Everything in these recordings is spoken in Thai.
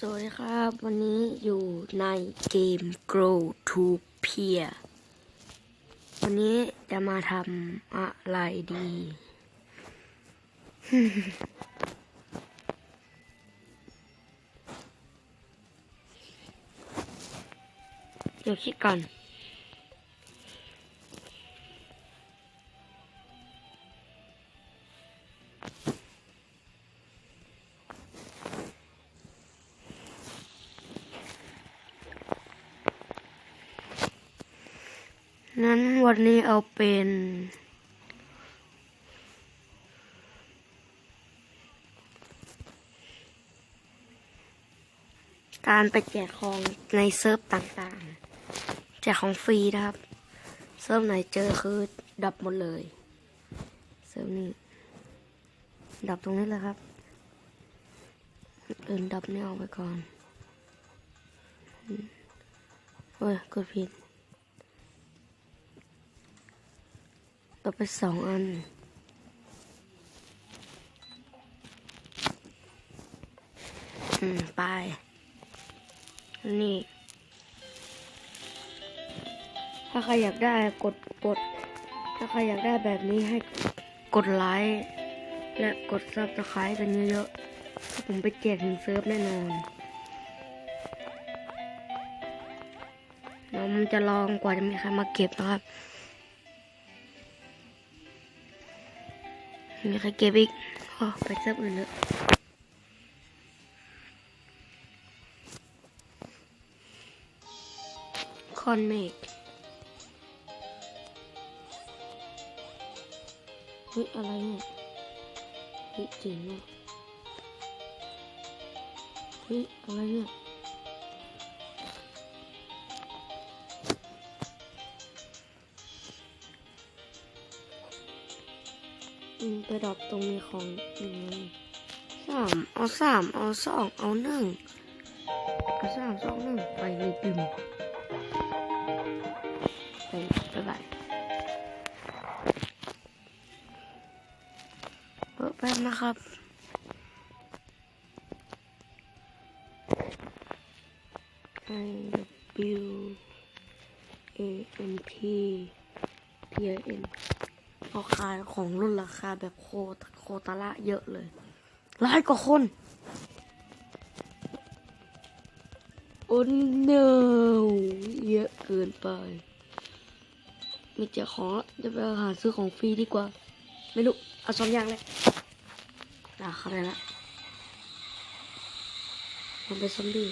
สวัสดีครับ วันนี้อยู่ในเกม Grow to Peer วันนี้จะมาทำอะไรดี เดี๋ยวคิดก่อน วันนี้เอาเป็นการไปแจกของในเซิร์ฟต่างๆ แจกของฟรีนะครับ เซิร์ฟไหนเจอคือดับหมดเลย เซิร์ฟนี้ ดับตรงนี้แหละครับอื่นดับนี่เอาไปก่อนอืมเฮ้ยกดผิด ต่อไปสองอัน อืม ไป นี่ ถ้าใครอยากได้กดกด ถ้าใครอยากได้แบบนี้ให้กดไลค์และกดซับสไครต์กันเยอะๆถ้าผมไปแจกถึงเซิร์ฟแน่นอนแล้วมันจะลองกว่าจะมีใครมาเก็บนะครับ มีใครเก็บอีกอ๋อไปเซิร์ฟอื่นเลยคอนเมกเฮ้ยอะไรเนี่ยเฮ้ยจริงเนี่ยเฮ้ยอะไรเนี่ย อืมไปดรอปตรงมีของอืมสามเอาสามเอาสองเอาหนึ่งเอาสามสองหนึ่งไปเลยปิมไปบ๊ายบายเปิดแป๊บนะครับ I W A N T P I N เขาขายของรุ่นราคาแบบโคตรโคตรละเยอะเลยร้ายกว่าคน โอ้ no เยอะเกินไปไม่เจอของแล้วจะไปหาซื้อของฟรีดีกว่า ไม่รู้ เอาสองอย่างเลยอะเข้าไปละมันเป็นซอมบี้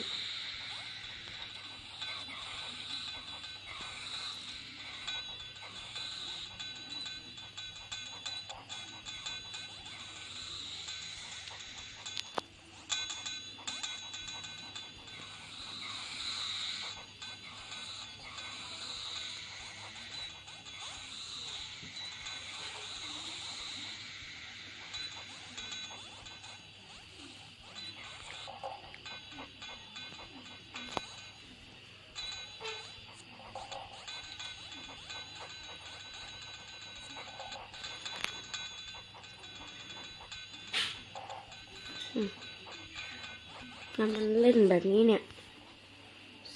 แล้วมันเล่นแบบนี้เนี่ย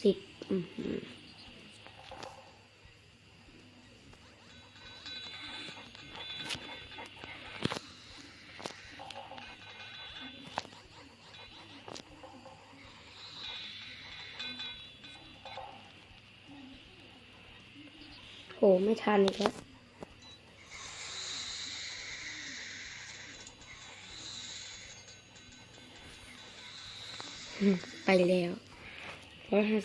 สิบอื้อหือโหไม่ทันอีกแล้ว อืมไปแล้วร้อยห้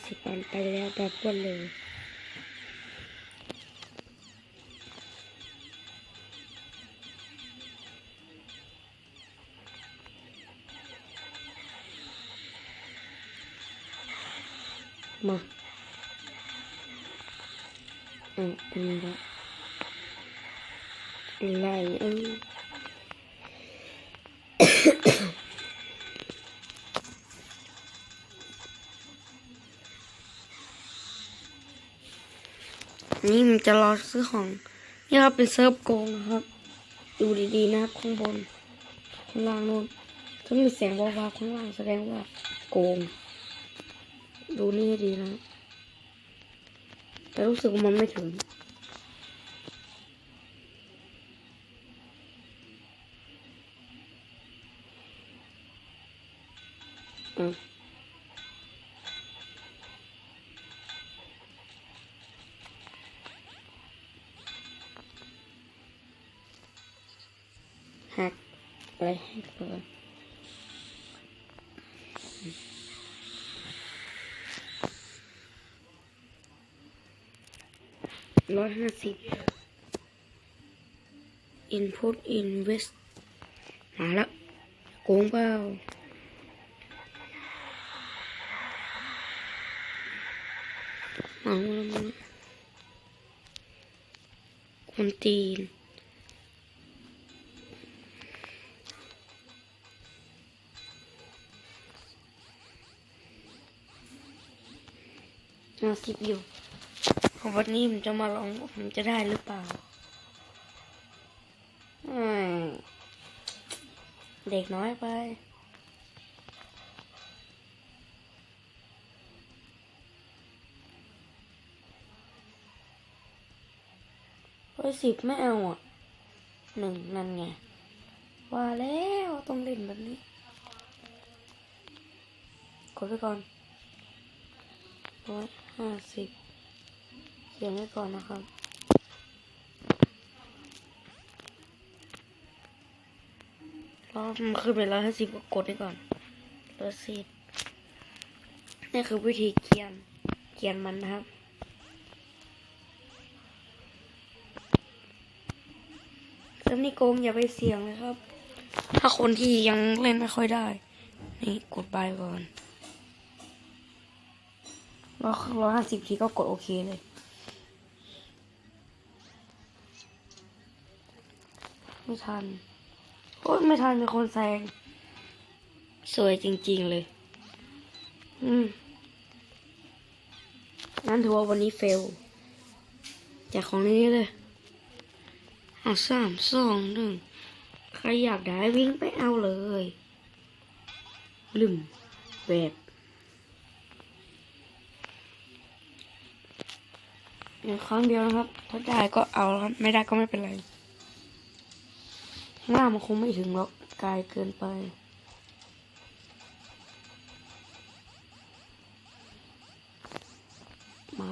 นี่มันจะรอซื้อของ นี่ครับเป็นเซิร์ฟโกงนะครับ ดูดีๆนะครับข้างบน ข้างล่างโน้นถ้ามีแสงวาวๆข้างล่างแสดงว่าโกง ดูนี่ให้ดีนะ แต่รู้สึกว่ามันไม่ถึงอืม อะไรแฮกเปิดร้อยห้าสิบ input invest มาแล้วโกงเปล่าเอาละมั้งคนตีน มาสิบอยู่วันนี้ผมจะมาลองผมจะได้หรือเปล่าเด็กน้อยไปเฮ้ยสิบไม่เอาอะหนึ่งนั่นไง ว่าแล้วต้องเล่นแบบนี้กดไปก่อนร้อย ห้าสิบเขียนไว้ก่อนนะครับ รอบมันขึ้นไปร้อยห้าสิบก็กดไว้ก่อนร้อยสิบนี่คือวิธีเขียน เขียนมันนะครับเซิร์ฟนี่โกงอย่าไปเสี่ยงเลยครับ ถ้าคนที่ยังเล่นไม่ค่อยได้ นี่กดบายก่อน ร้อยร้อยห้าสิบทีก็กดโอเคเลยไม่ทันโอ้ยไม่ทันมีคนแซง สวยจริง ๆ เลย อืมงั้นถือว่าวันนี้เฟลจากของนี้เลยเอาสามสองหนึ่งใครอยากได้วิ่งไปเอาเลยลืมแบบ เดี๋ยวครั้งเดียวนะครับ ถ้าได้ก็เอาครับ ไม่ได้ก็ไม่เป็นไรข้างหน้ามันคงไม่ถึงหรอกไกลเกินไปมา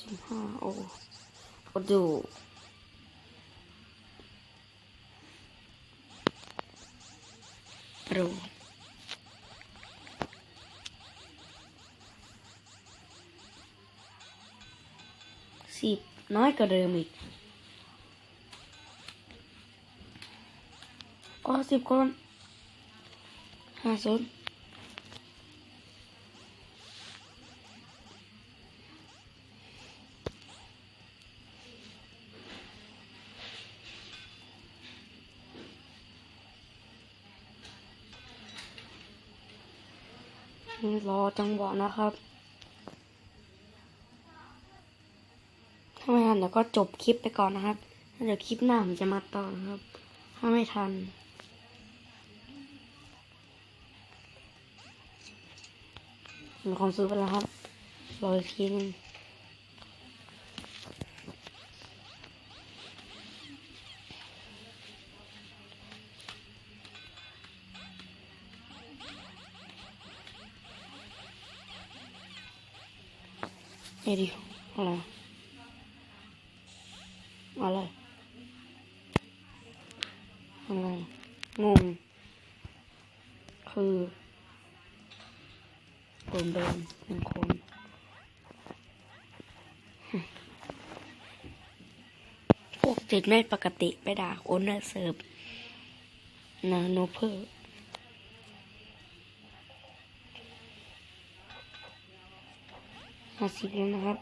สิบห้าโอ้โอดูรู น้อยกว่าเดิมอีกโอ้สิบคนห้าศูนย์รอจังหวะนะครับ ถ้าไม่ทันเดี๋ยวก็จบคลิปไปก่อนนะครับ เดี๋ยวคลิปหน้าผมจะมาต่อนะครับ ถ้าไม่ทันมีคนซื้อไปแล้วครับ รออีกทีนึงเอ้ยดิอะไรอะไรอะไร งง คือกลุ่มเดิมหนึ่งคนพวกจิตไม่ปกติไปด่าโอนเนอร์เสิร์ฟนาโนเพอร์ห้าสิบแล้วนะครับ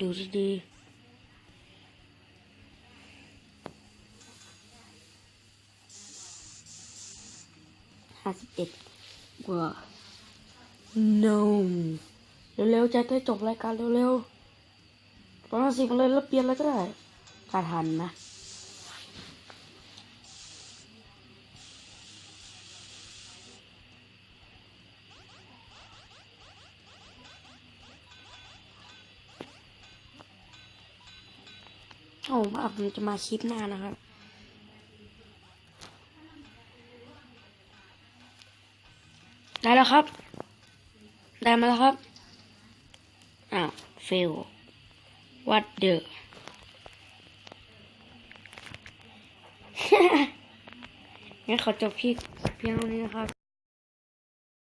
ดูดีๆาสิบเอ็ดกว่า no เร็วๆจะได้จบรายการเร็วๆประมาสิบเลยแล้วเปลี่ยนเลยก็ได้ถ้าทันนะโอ้ผมจะมาคลิปหน้านะครับ ได้แล้วครับ ได้มาแล้วครับ อ้าวเฟล what the งั้นขอจบคลิปเพียงเท่านี้นะครับ